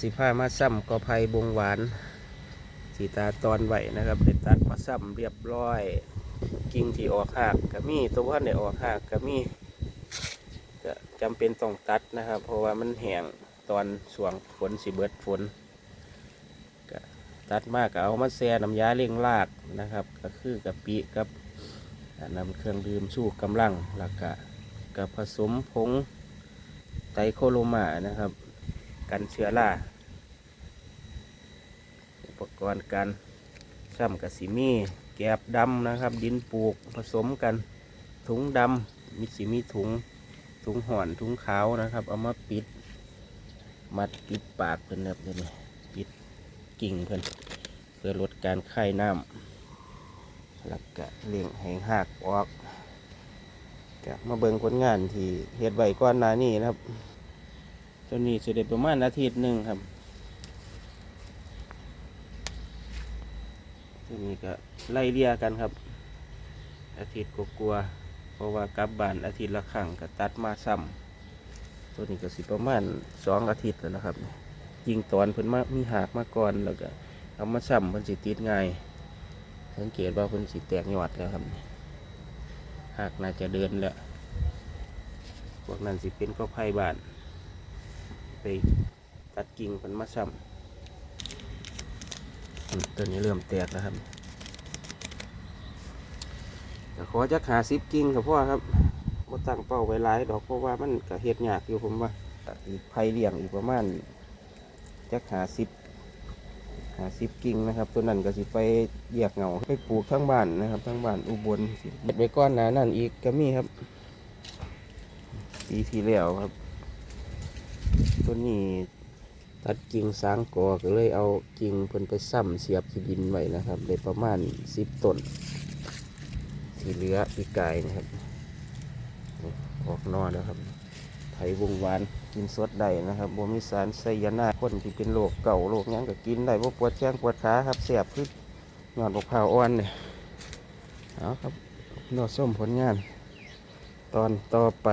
สิผ้ามาซ้ำกอไผ่บงหวานสีตาตอนไหวนะครับได้ตัดมาซ้ำเรียบร้อย กิ่งที่ออกหากก็มีตัวว่าได้ออกหากก็มีก็จำเป็นต้องตัดนะครับ เพราะว่ามันแห้งตอนสวงฝนสิเบิดฝนก็ตัดมากก็เอามาแช่น้ำยาเลี้ยงรากนะครับ ก็คือกะปิกับนำเครื่องดื่มชูกำลังแล้วก็กับผสมผงไตรโคโลมานะครับ กันเชื้อราอุปกรณ์การซ้ำกับสีมีแกบดำนะครับ ดินปลูกผสมกันถุงดำมีสีมีถุงถุงห่อนถุงขาวนะครับ เอามาปิด มัดปิดปากเพิ่อนครับเดี๋ยวนี้ปิดกิ่งเพิ่นเพื่อลดการไข้น้ำแล้วก็เลี้ยงให้หากออกก็มาเบิ่งผลงานที่เฮ็ดไว้ก้อนหนานี้นะครับ ตัวนี้จะได้ประมาณอาทิตย์หนึ่งครับ ตัวนี้ก็ไล่เลี่ยกันครับ อาทิตย์กกลัวๆเพราะว่ากลับบ้านอาทิตย์ละครั้งก็ตัดมาซ้ำตัวนี้ก็สิประมาณสองอาทิตย์แล้วนะครับ ยิงตอนเพิ่นมามีหากมาก่อนแล้วก็เอามาซ้ำเพิ่นสิติดง่าย สังเกตว่าเพิ่นสิแตกยอดแล้วครับหากน่าจะเดินแล้วพวกนั้นสิเป็นก็ไผ่บ้าน ไปตัดกิ่งมันมาซ้ำตัวนี้เริ่มแตกแล้วครับขอจะหาซิปกิ่งกับพ่อครับบ่ตั้งเป้าไว้หลายดอกเพราะว่ามันก็เฮ็ดยากอยู่ผมว่าอีกไผ่เลี้ยงอีกประมาณจักหาซิปหาซิปกิ่งนะครับตัวนั้นก็สิไปเรียกเงาไปปลูกทั้งบ้านนะครับทั้งบ้านอุบลสิเบ็ดไปก้อนหนานั่นอีกก็มีครับปีที่แล้วครับ ตัวนี้ตัดกิ่งสางกอก็เลยเอากิ่งเพิ่นไปซ้ำเสียบที่ดินไว้นะครับได้ประมาณสิบต้นที่เหลือปีกายนะครับออกนอแล้วครับไถวงหวานกินสดได้นะครับบ่มีสารไซยานาคนที่เป็นโรคเก่าโรคยังก็กินได้บ่ปวดแข้งปวดขาครับเสียบขึ้นยอดบกพร้าวอ่อนเนี่ยเอาครับนอส้มผลงาน ตอนต่อไป